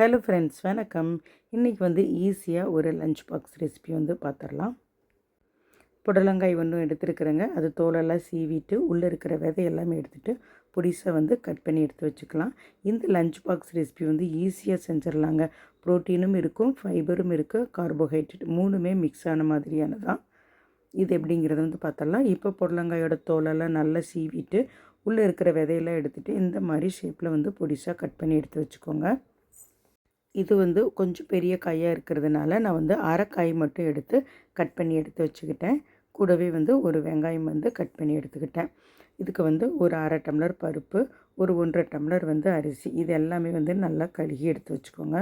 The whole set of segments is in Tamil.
ஹலோ ஃப்ரெண்ட்ஸ் வணக்கம். இன்றைக்கி வந்து ஈஸியாக ஒரு லஞ்ச் பாக்ஸ் ரெசிபி வந்து பார்த்துடலாம் புடலங்காய் ஒன்றும் எடுத்துருக்குறேங்க. அது தோலெல்லாம் சீவிட்டு உள்ளே இருக்கிற விதை எல்லாமே எடுத்துகிட்டு பொடிசாக வந்து கட் பண்ணி எடுத்து வச்சுக்கலாம். இந்த லஞ்ச் பாக்ஸ் ரெசிபி வந்து ஈஸியாக செஞ்சிடலாங்க ப்ரோட்டீனும் இருக்கும் ஃபைபரும் இருக்குது கார்போஹைட்ரேட் மூணுமே மிக்ஸ் ஆன மாதிரியானது தான் இது எப்படிங்கிறத வந்து பார்த்தலாம் இப்போ புடலங்காயோட தோலெல்லாம் நல்லா சீவிட்டு உள்ளே இருக்கிற விதையெல்லாம் எடுத்துகிட்டு இந்த மாதிரி ஷேப்பில் வந்து பொடிசாக கட் பண்ணி எடுத்து வச்சுக்கோங்க. இது வந்து கொஞ்சம் பெரிய காயாக இருக்கிறதுனால நான் வந்து அரைக்காய் மட்டும் எடுத்து கட் பண்ணி எடுத்து வச்சுக்கிட்டேன். கூடவே வந்து ஒரு வெங்காயம் வந்து கட் பண்ணி எடுத்துக்கிட்டேன். இதுக்கு வந்து ஒரு அரை டம்ளர் பருப்பு ஒரு ஒன்றரை டம்ளர் வந்து அரிசி. இது எல்லாமே வந்து நல்லா கழுகி எடுத்து வச்சுக்கோங்க.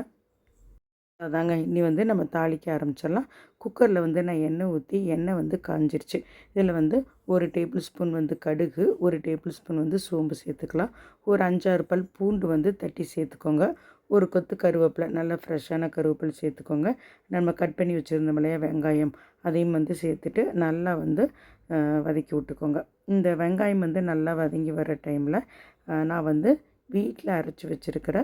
அதாங்க இனி வந்து நம்ம தாளிக்க ஆரம்பிச்சிடலாம். குக்கரில் வந்து நான் எண்ணெய் ஊற்றி எண்ணெய் வந்து காஞ்சிருச்சு. இதில் வந்து ஒரு டேபிள் ஸ்பூன் வந்து கடுகு ஒரு டேபிள் ஸ்பூன் வந்து சோம்பு சேர்த்துக்கலாம். ஒரு அஞ்சாறு பல் பூண்டு வந்து தட்டி சேர்த்துக்கோங்க. ஒரு கொத்து கருவேப்பிலை நல்லா ஃப்ரெஷ்ஷான கருவேப்பிலை சேர்த்துக்கோங்க. நம்ம கட் பண்ணி வச்சுருந்தோம் இல்லையா வெங்காயம் அதையும் வந்து சேர்த்துட்டு நல்லா வந்து வதக்கி விட்டுக்கோங்க. இந்த வெங்காயம் வந்து நல்லா வதங்கி வர டைமில் நான் வந்து வீட்டில் அரைச்சி வச்சுருக்கிற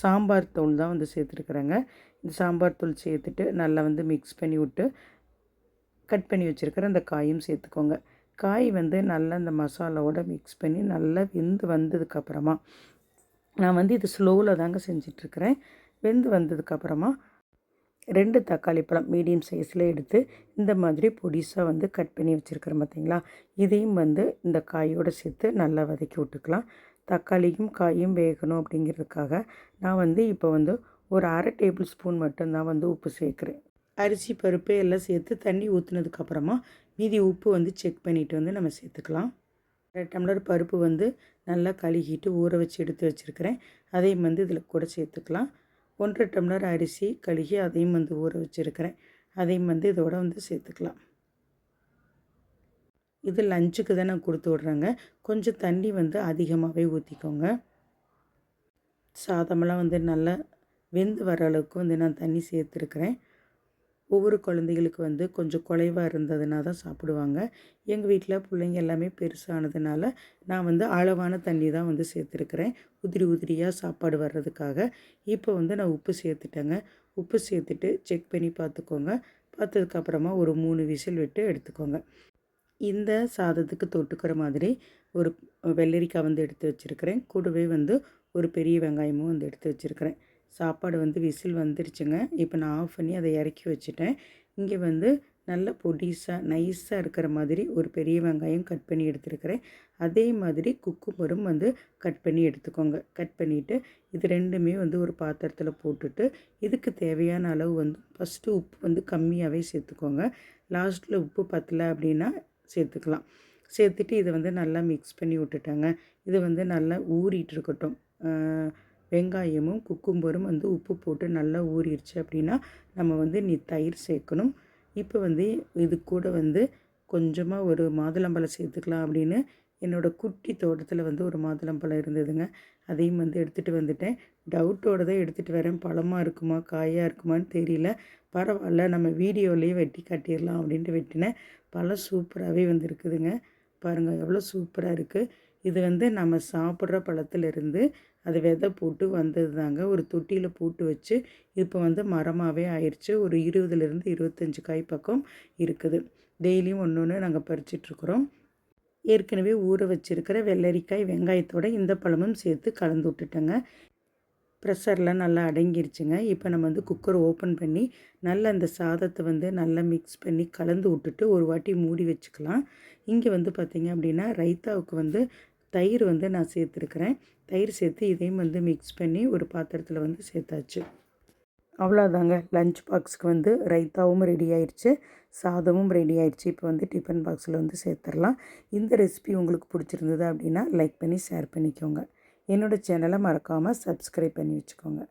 சாம்பார் தூள் தான் வந்து சேர்த்துருக்குறேங்க. இந்த சாம்பார் தூள் சேர்த்துட்டு நல்லா வந்து மிக்ஸ் பண்ணி விட்டு கட் பண்ணி வச்சுருக்கிற அந்த காயும் சேர்த்துக்கோங்க. காய் வந்து நல்லா இந்த மசாலாவோட மிக்ஸ் பண்ணி நல்லா வெந்து வந்ததுக்கப்புறமா நான் வந்து இது ஸ்லோவில் தாங்க செஞ்சிட்ருக்கிறேன். வெந்து வந்ததுக்கப்புறமா ரெண்டு தக்காளி பழம் மீடியம் சைஸில் எடுத்து இந்த மாதிரி பொடிசாக வந்து கட் பண்ணி வச்சுருக்கிறேன் பார்த்தீங்களா இதையும் வந்து இந்த காயோடு சேர்த்து நல்லா வதக்கி விட்டுக்கலாம். தக்காளியும் காயும் வேகணும் அப்படிங்கிறதுக்காக நான் வந்து இப்போ வந்து ஒரு அரை டேபிள் ஸ்பூன் மட்டும்தான் வந்து உப்பு சேர்க்குறேன். அரிசி பருப்பு எல்லாம் சேர்த்து தண்ணி ஊற்றுனதுக்கப்புறமா மீதி உப்பு வந்து செக் பண்ணிவிட்டு வந்து நம்ம சேர்த்துக்கலாம். அரை டம்ளர் பருப்பு வந்து நல்லா கழுகிட்டு ஊற வச்சு எடுத்து வச்சுருக்கிறேன். அதையும் வந்து இதில் கூட சேர்த்துக்கலாம். ஒன்றரை டம்ளர் அரிசி கழுகி அதையும் வந்து ஊற வச்சுருக்கிறேன். அதையும் வந்து இதோட வந்து சேர்த்துக்கலாம். இது லஞ்சுக்கு தான் நான் கொடுத்து விட்றேங்க. கொஞ்சம் தண்ணி வந்து அதிகமாகவே ஊற்றிக்கோங்க சாதமெல்லாம் வந்து நல்லா வெந்து வர அளவுக்கு வந்து நான் தண்ணி சேர்த்துருக்குறேன். ஒவ்வொரு குழந்தைகளுக்கு வந்து கொஞ்சம் குறைவாக இருந்ததுனா தான் சாப்பிடுவாங்க. எங்கள் வீட்டில் பிள்ளைங்க எல்லாமே பெருசானதுனால நான் வந்து அளவான தண்ணி தான் வந்து சேர்த்துருக்குறேன். உதிரி உதிரியாக சாப்பாடு வர்றதுக்காக. இப்போ வந்து நான் உப்பு சேர்த்துட்டேங்க. உப்பு சேர்த்துட்டு செக் பண்ணி பார்த்துக்கோங்க. பார்த்ததுக்கப்புறமா ஒரு மூணு விசில் விட்டு எடுத்துக்கோங்க. இந்த சாதத்துக்கு தொட்டுக்கிற மாதிரி ஒரு வெள்ளரிக்காய் வந்து எடுத்து வச்சுருக்கிறேன். கூடவே வந்து ஒரு பெரிய வெங்காயமும் வந்து எடுத்து வச்சுருக்கிறேன். சாப்பாடு வந்து விசில் வந்துருச்சுங்க. இப்போ நான் ஆஃப் பண்ணி அதை இறக்கி வச்சுட்டேன். இங்கே வந்து நல்ல பொடிசாக நைஸாக இருக்கிற மாதிரி ஒரு பெரிய வெங்காயம் கட் பண்ணி எடுத்துருக்கிறேன். அதே மாதிரி குக்குமரும் வந்து கட் பண்ணி எடுத்துக்கோங்க. கட் பண்ணிவிட்டு இது ரெண்டுமே வந்து ஒரு பாத்திரத்தில் போட்டுட்டு இதுக்கு தேவையான அளவு வந்து ஃபஸ்ட்டு உப்பு வந்து கம்மியாகவே சேர்த்துக்கோங்க. லாஸ்ட்டில் உப்பு பத்தலை அப்படின்னா சேர்த்துக்கலாம். சேர்த்துட்டு இதை வந்து நல்லா மிக்ஸ் பண்ணி விட்டுட்டாங்க. இது வந்து நல்லா ஊறிட்டு இருக்கட்டும். வெங்காயமும் குக்கும்பரும் வந்து உப்பு போட்டு நல்லா ஊறிடுச்சு அப்படின்னா நம்ம வந்து நீ தயிர் சேர்க்கணும். இப்போ வந்து இது கூட வந்து கொஞ்சமாக ஒரு மாதுளம்பழம் சேர்த்துக்கலாம் அப்படின்னு என்னோடய குட்டி தோட்டத்தில் வந்து ஒரு மாதுளம்பழம் இருந்ததுங்க. அதையும் வந்து எடுத்துகிட்டு வந்துட்டேன். டவுட்டோடு தான் எடுத்துகிட்டு வரேன். பழமாக இருக்குமா காயாக இருக்குமான்னு தெரியல. பரவாயில்ல நம்ம வீடியோலேயே வெட்டி காட்டிடலாம் அப்படின்ட்டு வெட்டினேன். பழம் சூப்பராகவே வந்து இருக்குதுங்க பாருங்கள் எவ்வளோ சூப்பராக இருக்குது இது வந்து நம்ம சாப்பிட்ற பழத்துலேருந்து அது விதை போட்டு வந்தது தாங்க. ஒரு தொட்டியில் போட்டு வச்சு இப்போ வந்து மரமாகவே ஆயிடுச்சு. ஒரு இருபதுலேருந்து இருபத்தஞ்சி காய் பக்கம் இருக்குது. டெய்லியும் ஒன்று ஒன்று நாங்கள் பறிச்சிட்ருக்குறோம். ஏற்கனவே ஊற வச்சுருக்கிற வெள்ளரிக்காய் வெங்காயத்தோடு இந்த பழமும் சேர்த்து கலந்து விட்டுட்டேங்க. ப்ரெஷர்லாம் நல்லா அடங்கிருச்சுங்க. இப்போ நம்ம வந்து குக்கர் ஓப்பன் பண்ணி நல்லா அந்த சாதத்தை வந்து நல்லா மிக்ஸ் பண்ணி கலந்து விட்டுட்டு ஒரு வாட்டி மூடி வச்சுக்கலாம். இங்கே வந்து பார்த்திங்க அப்படின்னா ரைத்தாவுக்கு வந்து தயிர் வந்து நான் சேர்த்துருக்குறேன். தயிர் சேர்த்து இதையும் வந்து மிக்ஸ் பண்ணி ஒரு பாத்திரத்தில் வந்து சேர்த்தாச்சு. அவ்வளோதாங்க லஞ்ச் பாக்ஸுக்கு வந்து ரைத்தாவும் ரெடி ஆயிடுச்சு சாதமும் ரெடி ஆயிடுச்சு இப்போ வந்து டிஃபன் பாக்ஸில் வந்து சேர்த்துடலாம் இந்த ரெசிபி உங்களுக்கு பிடிச்சிருந்தது அப்படின்னா லைக் பண்ணி ஷேர் பண்ணிக்கோங்க. என்னோடய சேனலை மறக்காமல் சப்ஸ்கிரைப் பண்ணி வச்சுக்கோங்க.